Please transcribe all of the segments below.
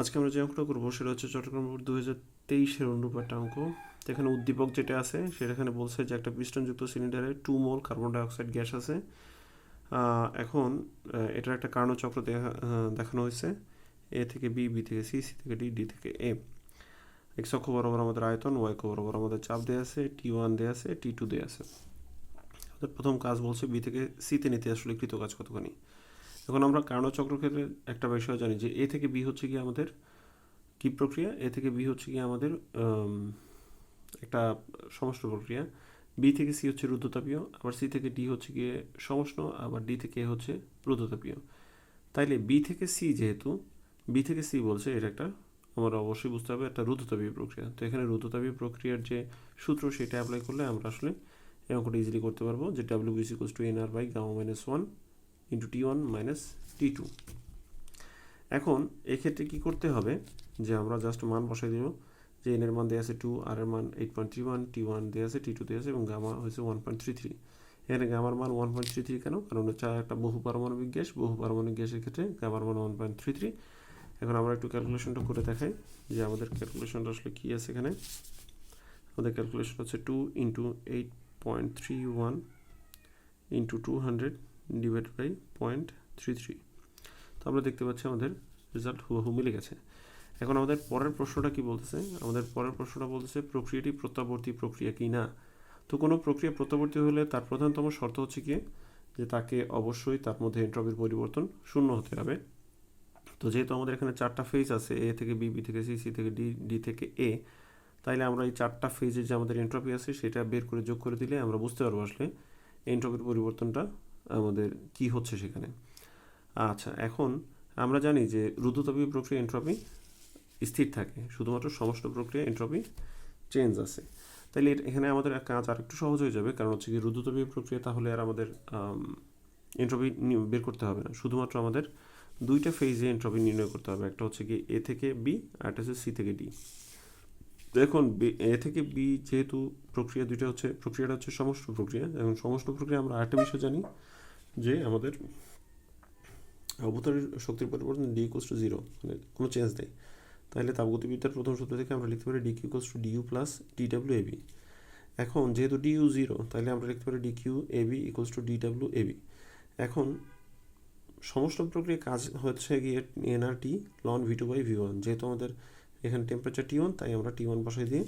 আজকে আমরা যে অঙ্কটা করব সেটা হচ্ছে চট্টগ্রাম দু হাজার তেইশের অনুরূপ একটা অঙ্ক। তো এখানে উদ্দীপক যেটা আছে, সেটা এখানে বলছে যে একটা পিস্টনযুক্ত সিলিন্ডারে two mole carbon dioxide gas আছে। এখন এটার একটা কার্ণচক্র দেখা দেখানো হয়েছে। এ থেকে বি বি থেকে সি সি থেকে ডি ডি থেকে এ এক্স অক্ষ বরাবর আমাদের আয়তন ওয়াই অক্ষ বরাবর আমাদের চাপ দেওয়া আছে টি ওয়ান দেওয়া আছে টি টু দেওয়া আছে। প্রথম কাজ বলছে বি থেকে সিতে নিতে আসলে কৃত কাজ কতখানি? এখন আমরা কার্ণচক্র ক্ষেত্রে একটা বিষয় জানি যে এ থেকে বি হচ্ছে কি আমাদের কি প্রক্রিয়া? এ থেকে বি হচ্ছে কি আমাদের একটা সমষ্ণ প্রক্রিয়া। বি থেকে সি হচ্ছে রুদ্ধতাপীয়, আবার সি থেকে ডি হচ্ছে গিয়ে সমষ্ণ আবার ডি থেকে এ হচ্ছে রুদ্ধতাপীয়। তাইলে বি থেকে সি যেহেতু, বি থেকে সি বলছে এটা একটা, আমরা অবশ্যই বুঝতে হবে একটা রুদ্ধতাপীয় প্রক্রিয়া। তো এখানে রুদ্ধতাপীয় প্রক্রিয়ার যে সূত্র সেটা অ্যাপ্লাই করলে আমরা আসলে এই অঙ্কটা ইজিলি করতে পারব, যে W BC equals to N R by gamma minus one into T one minus T two এখন এক্ষেত্রে কি করতে হবে যে আমরা জাস্ট মান বসাই দেব, যে এন এর মান দেওয়া আছে টু আর এর মান eight point three one T one দেওয়া আছে টি টু দেওয়া আছে এবং গামা হয়েছে ওয়ান পয়েন্ট থ্রি থ্রি এখানে গামার মান ওয়ান পয়েন্ট থ্রি থ্রি কেন? কারণ হচ্ছে একটা বহু পারমাণবিক গ্যাস, বহু পারমাণবিক গ্যাসের ক্ষেত্রে গামার মান ওয়ান পয়েন্ট থ্রি থ্রি এখন আমরা একটু ক্যালকুলেশনটা করে দেখাই যে আমাদের ক্যালকুলেশনটা আসলে কী আছে এখানে। আমাদের ক্যালকুলেশন হচ্ছে two into eight point three one into two hundred divide by point three three তো আমরা দেখতে পাচ্ছি আমাদের রেজাল্ট হুবহু মিলে গেছে। এখন আমাদের পরের প্রশ্নটা কি বলতেছে? আমাদের পরের প্রশ্নটা বলতেছে, প্রক্রিয়াটি প্রত্যাবর্তী প্রক্রিয়া কি না? তো কোনো প্রক্রিয়া প্রত্যাবর্তী হলে তার প্রধানতম শর্ত হচ্ছে কি? যে তাকে অবশ্যই তার মধ্যে এন্ট্রপির পরিবর্তন শূন্য হতে হবে। তো যেহেতু আমাদের এখানে চারটা ফেজ আছে এ থেকে বি বি থেকে সি সি থেকে ডি ডি থেকে এ তাইলে আমরা এই চারটা ফেজের যে আমাদের এন্ট্রপি আছে, সেটা বের করে যোগ করে দিলে আমরা বুঝতে পারব আসলে এন্ট্রপির পরিবর্তনটা আমাদের কি হচ্ছে সেখানে। আচ্ছা এখন আমরা জানি যে রুদ্ধতাপীয় প্রক্রিয়া এন্ট্রপি স্থির থাকে, শুধুমাত্র সমস্ত প্রক্রিয়া এন্ট্রপি চেঞ্জ আছে। এর- এখানে আমাদের কাজ আর একটু সহজ হয়ে যাবে, কারণ হচ্ছে কি রুদ্ধতাপীয় প্রক্রিয়া তাহলে আর আমাদের এন্ট্রপি বের করতে হবে না। শুধুমাত্র আমাদের দুইটা ফেজে এন্ট্রপি নির্ণয় করতে হবে, একটা হচ্ছে কি এ থেকে বি আর একটা হচ্ছে সি থেকে ডি। দেখুন এ থেকে বি যেহেতু প্রক্রিয়া দুইটা হচ্ছে, প্রক্রিয়াটা হচ্ছে সমস্ত প্রক্রিয়া, এবং সমস্ত প্রক্রিয়া আমরা আরেকটা বিষয় জানি, যে আমাদের অবতরী শক্তির পরিবর্তন ডি ইকুয়ালস টু জিরো মানে কোনো চেঞ্জ নেই। তাহলে তাপগতিবিদ্যার প্রথম সূত্র থেকে আমরা লিখতে পারি D Q equals to DU plus D W AB এখন যেহেতু ডিউ জিরো তাহলে আমরা লিখতে পারি D Q AB equals to D W AB এখন সমস্ত প্রক্রিয়া কাজ হচ্ছে গিয়ে NR T ln V two by V one যেহেতু আমাদের এখানে টেম্পারেচার টি ওয়ান তাই আমরা টি ওয়ান বসাই দিয়ে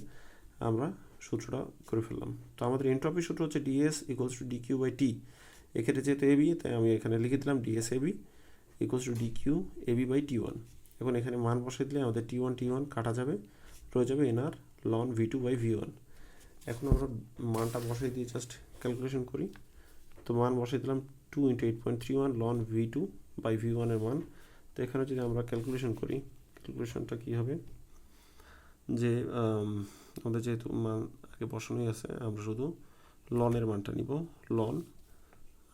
আমরা সূত্রটা করে ফেললাম। তো আমাদের এন্ট্রপি সূত্র হচ্ছে DS equals to D Q by T এক্ষেত্রে যেহেতু এবি তাই আমি এখানে লিখে দিলাম DS AB equals to D Q AB by T one এখন এখানে মান বসে দিলে আমাদের টি ওয়ান টি ওয়ান কাটা যাবে, রয়ে যাবে NR ln V two by V one এখন আমরা মানটা বসাই দিয়ে জাস্ট ক্যালকুলেশন করি। তো মান বসাই দিলাম two into eight point three one ln V two by V ওয়ানের মান। তো এখানে যদি আমরা ক্যালকুলেশন করি ক্যালকুলেশনটা কী হবে? যে আমাদের যেহেতু মান আগে বসানোই আছে, আমরা শুধু লনের মানটা নিব, লন।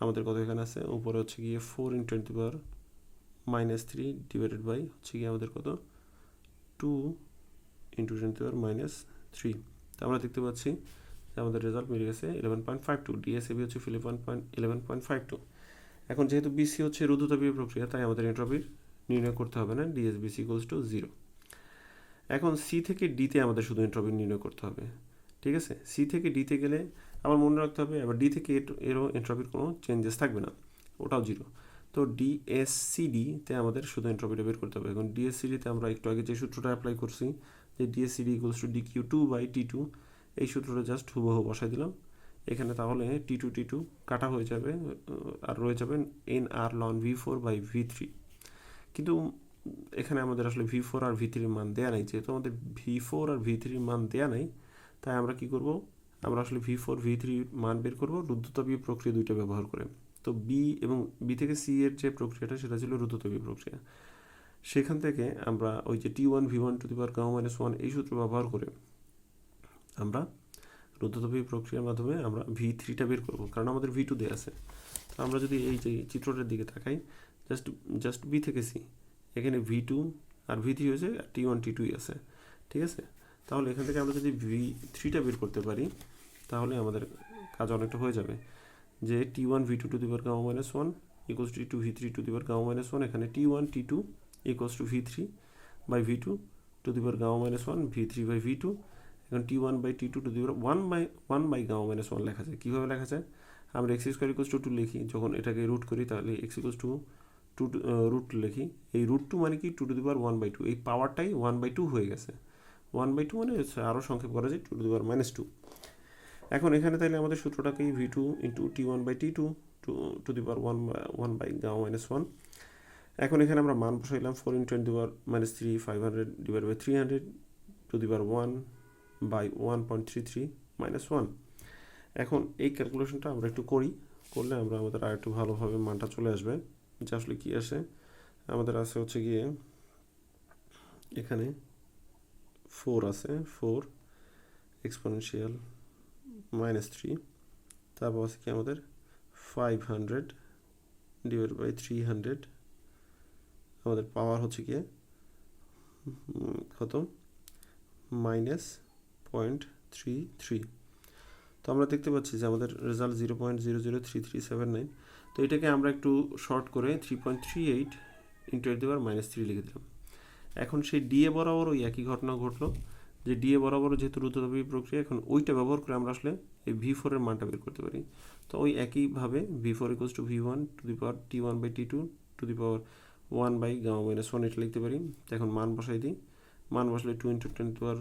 আমাদের কত এখানে আছে? উপরে হচ্ছে গিয়ে four in twenty power minus three divided by হচ্ছে গিয়ে আমাদের কত? Two into twenty power minus three তো আমরা দেখতে পাচ্ছি যে আমাদের রেজাল্ট মিলে গেছে eleven point five two DSAB হচ্ছে eleven point eleven point five two এখন যেহেতু বিসি হচ্ছে রুদ্ধতাপীয় প্রক্রিয়া, তাই আমাদের এন্ট্রপির নির্ণয় করতে হবে না। ডিএসবিসি ইকুয়ালস টু জিরো এখন সি থেকে ডিতে আমাদের শুধু এন্ট্রপি নির্ণয় করতে হবে, ঠিক আছে? সি থেকে ডিতে গেলে আবার মনে রাখতে হবে আবার ডি থেকে এর- এরও এন্ট্রপির কোনো চেঞ্জেস থাকবে না, ওটাও জিরো তো ডিএসসিডিতে আমাদের শুধু এন্ট্রপিটা বের করতে হবে। এখন ডিএসসিডিতে আমরা একটু আগে যে সূত্রটা অ্যাপ্লাই করছি, যে DSCD equals to D Q two by T two এই সূত্রটা জাস্ট হুবহু বসাই দিলাম। এখানে তাহলে টি টু টি টু কাটা হয়ে যাবে, আর রয়ে যাবেন N R ln V four by V three কিন্তু এখানে আমাদের আসলে ভি ফোর আর ভি থ্রির মান দেওয়া নাই। যেহেতু আমাদের ভি ফোর আর ভি থ্রির মান দেওয়া নাই, তাই আমরা কি করব? আমরা আসলে ভি ফোর ভি থ্রির মান বের করব রুদ্ধতাপীয় প্রক্রিয়া দুইটা ব্যবহার করে। তো বি এবং বি থেকে সি এর যে প্রক্রিয়াটা, সেটা ছিল রুদ্ধতাপীয় প্রক্রিয়া। সেখান থেকে আমরা ওই যে T one V one to the power gamma minus one এই সূত্র ব্যবহার করে আমরা রুদ্ধতাপীয় প্রক্রিয়ার মাধ্যমে আমরা ভি থ্রিটা বের করব, কারণ আমাদের ভি টু দেওয়া আছে। তো আমরা যদি এই যে চিত্রটার দিকে তাকাই জাস্ট জাস্ট বি থেকে সি এখানে ভি টু আর ভি থ্রি হয়েছে, আর টি ওয়ান টি টুই আছে। ঠিক আছে? তাহলে এখান থেকে আমরা যদি ভি থ্রিটা বের করতে পারি, তাহলে আমাদের কাজ অনেকটা হয়ে যাবে। যে T one V two to the power gamma minus one equals T two V three to the power gamma minus one এখানে T one T two equals to V three by V two to the power gamma minus one V three by V two এখন T one by T two to the power one by one by gamma minus one লেখা যায়। কীভাবে লেখা যায়? আমরা X square equals to two লিখি, যখন এটাকে রুট করি, তাহলে X equals to two root লিখি। এই রুট টু মানে কি? Two to the power one by two এই পাওয়ারটাই ওয়ান বাই টু হয়ে গেছে। ওয়ান বাই টু মানে আরও সংক্ষেপ করা যায় two to the power minus two এখন এখানে তাহলে আমাদের সূত্রটাকেই V two into T one by T two two to the power one one by gamma minus one এখন এখানে আমরা মান বসাইলাম four into ten the power minus three five hundred divide by three hundred to the power one by one point three three minus one এখন এই ক্যালকুলেশনটা আমরা একটু করি, করলে আমরা আমাদের আর একটু ভালোভাবে মানটা চলে আসবে। যে আসলে কী আসে? আমাদের আছে হচ্ছে গিয়ে এখানে ফোর আছে ফোর এক্সপোনেনশিয়াল মাইনাস থ্রি তারপর আছে কি আমাদের five hundred divide by three hundred আমাদের পাওয়ার হচ্ছে গিয়ে কত? মাইনাস পয়েন্ট থ্রি থ্রি তো আমরা দেখতে পাচ্ছি যে আমাদের result zero point zero zero three three seven nine তো এটাকে আমরা একটু শর্ট করে three point three eight into eight দেওয়ার মাইনাস থ্রি লিখে দিলাম। এখন সেই ডিএ বরাবর ওই একই ঘটনা ঘটলো যে ডিএ বরাবর যেহেতু রুদ্রতাপী প্রক্রিয়া, এখন ওইটা ব্যবহার করে আমরা আসলে এই ভি ফোরের মানটা বের করতে পারি। তো ওই একইভাবে V four equals to V one to the power T one by T two to the power one by gamma minus one এটা লিখতে পারি। তো এখন মান বসাই দিই। মান বসলে two into ten power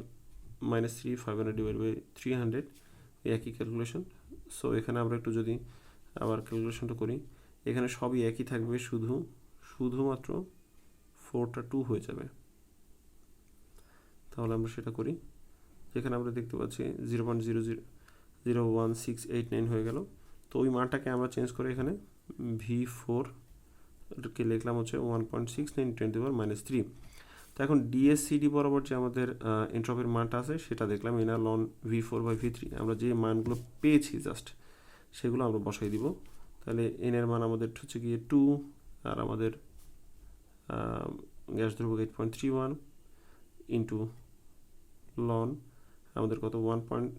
minus three five hundred divide by three hundred একই ক্যালকুলেশন সো এখানে আমরা একটু যদি আবার ক্যালকুলেশনটা করি। এখানে সবই একই থাকবে, শুধু, শুধুমাত্র ফোরটা টু হয়ে যাবে। তাহলে আমরা সেটা করি। যেখানে আমরা দেখতে পাচ্ছি zero point zero zero zero one six eight nine হয়ে গেল। তো ওই মানটাকে আমরা চেঞ্জ করে এখানে ভি ফোর কে লিখলাম হচ্ছে one point six nine twenty four minus three তো এখন ডিএসসিডি বরাবর যে আমাদের এন্ট্রপির মানটা আছে, সেটা দেখলাম এনার loan V four by V three আমরা যে মানগুলো পেয়েছি জাস্ট সেগুলো আমরা বসাই দিব। তাহলে এনের মান আমাদের হচ্ছে গিয়ে টু আর আমাদের গ্যাস দ্রব্য eight point three one into loan আমাদের কত? One point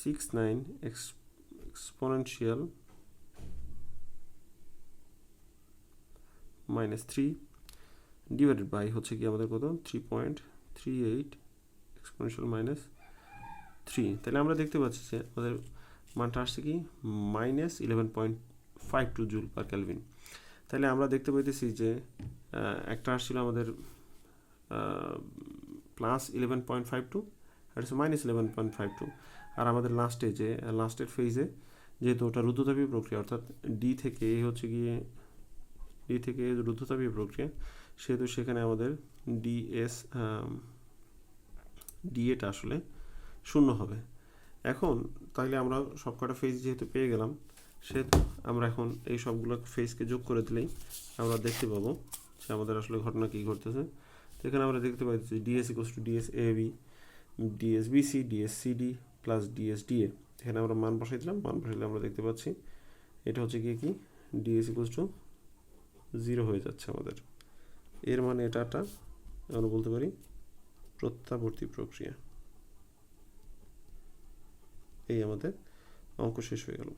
six nine x exponential minus three divided by হচ্ছে কি আমাদের কত? Three point three eight exponential minus three তাহলে আমরা দেখতে পাচ্ছি যে আমাদের মানটা আসছে কি? Minus eleven point five two joule per kelvin তাহলে আমরা দেখতে পাইতেছি যে একটা আসছিল আমাদের plus eleven point five two আর হচ্ছে minus eleven point five two আর আমাদের লাস্টে যে লাস্টের ফেজে যেহেতু ওটা রুদ্ধতাপী প্রক্রিয়া, অর্থাৎ ডি থেকে এ হচ্ছে গিয়ে ডি থেকে এ রুদ্ধতাপী প্রক্রিয়া, সেহেতু সেখানে আমাদের ডিএস ডিএটা আসলে শূন্য হবে। এখন তাহলে আমরা সবকটা ফেজ যেহেতু পেয়ে গেলাম, সেহেতু আমরা এখন এই সবগুলো ফেজকে যোগ করে দিলেই আমরা দেখতে পাবো যে আমাদের আসলে ঘটনা কী ঘটতেছে। তো এখানে আমরা দেখতে পাচ্ছি DS equals to DS A B DS BC DS CD plus DS DA এখানে আমরা মান বসাই দিলাম, মান বসাইলে আমরা দেখতে পাচ্ছি এটা হচ্ছে গিয়ে কি? ডিএস ইকোস টু জিরো হয়ে যাচ্ছে আমাদের। এর মানে এটা একটা আমরা বলতে পারি প্রত্যাবর্তী প্রক্রিয়া। এই আমাদের অঙ্ক শেষ হয়ে গেল।